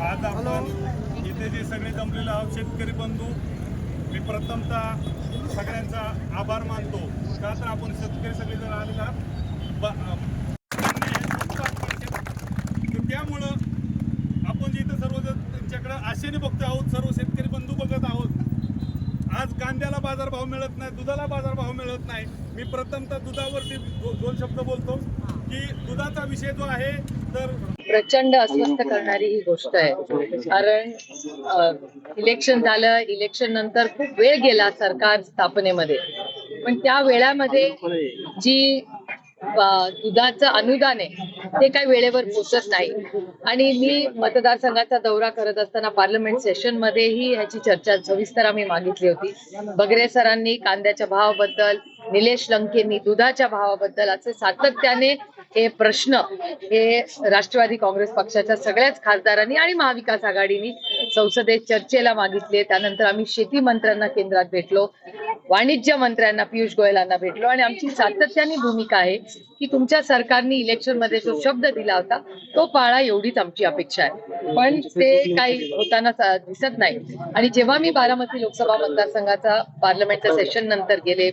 आम्ही सगळे जमलेले आहोत शेतकरी बंधू मी प्रथमतः सगळ्यांचा आभार मानतो. का तर आपण शेतकरी सगळेजण आलेला आहात. ब- त्यामुळं आपण जे इथं सर्वजण त्यांच्याकडे आशेने बघतो आहोत सर्व शेतकरी बंधू बघत आहोत. आज कांद्याला बाजारभाव मिळत नाही दुधाला बाजारभाव मिळत नाही. मी प्रथमतः दुधावरती दोन शब्द बोलतो की दुधाचा विषय जो आहे तर प्रचंड अस्वस्थ करणारी ही गोष्ट आहे. कारण इलेक्शन झालं इलेक्शन नंतर खूप वेळ गेला सरकार स्थापनेमध्ये. पण त्या वेळामध्ये जी दुधाचं अनुदान आहे ते काही वेळेवर पोचत नाही. आणि मी मतदारसंघाचा दौरा करत असताना पार्लमेंट सेशन मध्येही ह्याची चर्चा सविस्तर आम्ही मागितली होती. बगरे सरांनी कांद्याच्या भावाबद्दल निलेश लंकेंनी दुधाच्या भावाबद्दल असे सातत्याने हे प्रश्न हे राष्ट्रवादी काँग्रेस पक्षाच्या सगळ्याच खासदारांनी आणि महाविकास आघाडीनी संसदेत चर्चेला मागितले. त्यानंतर आम्ही शेती मंत्र्यांना केंद्रात भेटलो. वाणिज्य मंत्र्यांना पियुष गोयलांना भेटलो आणि आमची सातत्याने भूमिका आहे की तुमच्या सरकारने इलेक्शनमध्ये जो शब्द दिला होता तो पाळा एवढीच आमची अपेक्षा आहे. पण ते काही होताना दिसत नाही. आणि जेव्हा मी बारामती लोकसभा मतदारसंघाचा पार्लमेंटच्या सेशन नंतर गेले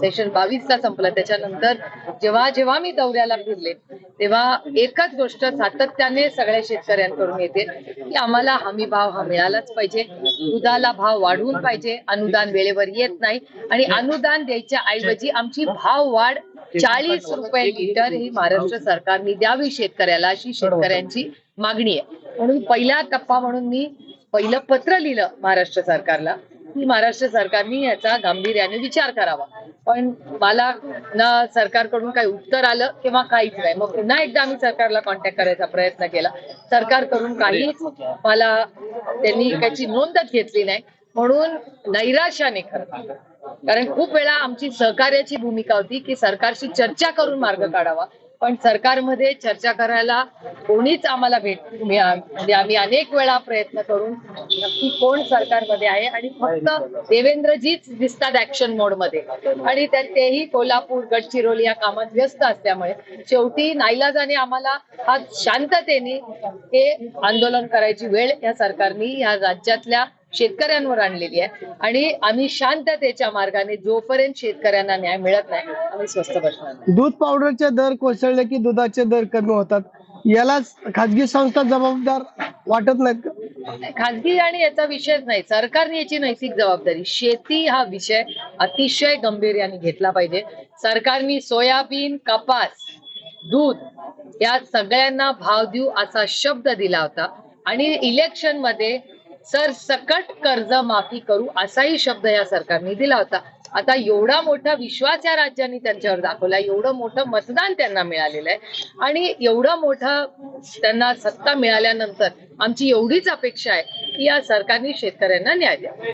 सेशन बावीसचा संपलं त्याच्यानंतर जेव्हा जेव्हा मी दौऱ्याला फिरले तेव्हा एकच गोष्ट सातत्याने सगळ्या शेतकऱ्यांकडून येते की आम्हाला हमी भाव हा मिळालाच पाहिजे. दुधाला भाव वाढवून पाहिजे. अनुदान वेळेवर येत नाही. आणि अनुदान द्यायच्या ऐवजी आमची भाव वाढ चाळीस रुपये लिटर ही महाराष्ट्र सरकारने द्यावी शेतकऱ्याला अशी शेतकऱ्यांची मागणी आहे. म्हणून पहिला टप्पा म्हणून मी पहिलं पत्र लिहिलं महाराष्ट्र सरकारला. की महाराष्ट्र सरकारने याचा गांभीर्याने विचार करावा. पण मला ना सरकारकडून काही उत्तर आलं किंवा काहीच नाही. मग पुन्हा एकदा आम्ही सरकारला कॉन्टॅक्ट करायचा प्रयत्न केला. सरकारकडून काहीच मला त्यांनी त्याची नोंदच घेतली नाही. म्हणून नैराश्याने खरं कारण खूप वेळा आमची सहकार्याची भूमिका होती की सरकारशी चर्चा करून मार्ग काढावा. पण सरकारमध्ये चर्चा करायला कोणीच आम्हाला भेट म्हणजे आम्ही अनेक वेळा प्रयत्न करून नक्की कोण सरकारमध्ये आहे आणि फक्त देवेंद्रजीच दिसतात ऍक्शन मोडमध्ये आणि त्यात तेही कोल्हापूर गडचिरोली या कामात व्यस्त असल्यामुळे शेवटी नाईलाजाने आम्हाला आज शांततेने हे आंदोलन करायची वेळ या सरकारने या राज्यातल्या शेतकऱ्यांवर आणलेली आहे. आणि आम्ही शांततेच्या मार्गाने जोपर्यंत शेतकऱ्यांना न्याय मिळत नाही आम्ही स्वस्त बसणार. दूध पावडरचे दर कोसळले की दुधाचे दर कमी होतात. याला खाजगी संस्था जबाबदार वाटत नाहीत खाजगी आणि याचा विषयच नाही सरकारने याची नैतिक जबाबदारी. शेती हा विषय अतिशय गंभीर्याने घेतला पाहिजे. सरकारने सोयाबीन कपास दूध या सगळ्यांना भाव देऊ असा शब्द दिला होता. आणि इलेक्शनमध्ये सर सकट कर्ज माफी करू असाही शब्द या सरकारने दिला होता. आता एवढा मोठा विश्वास या राज्यांनी त्यांच्यावर दाखवला एवढं मोठं मतदान त्यांना मिळालेलं आहे. आणि एवढं मोठं त्यांना सत्ता मिळाल्यानंतर आमची एवढीच अपेक्षा आहे की या सरकारने शेतकऱ्यांना न्याय द्यावा.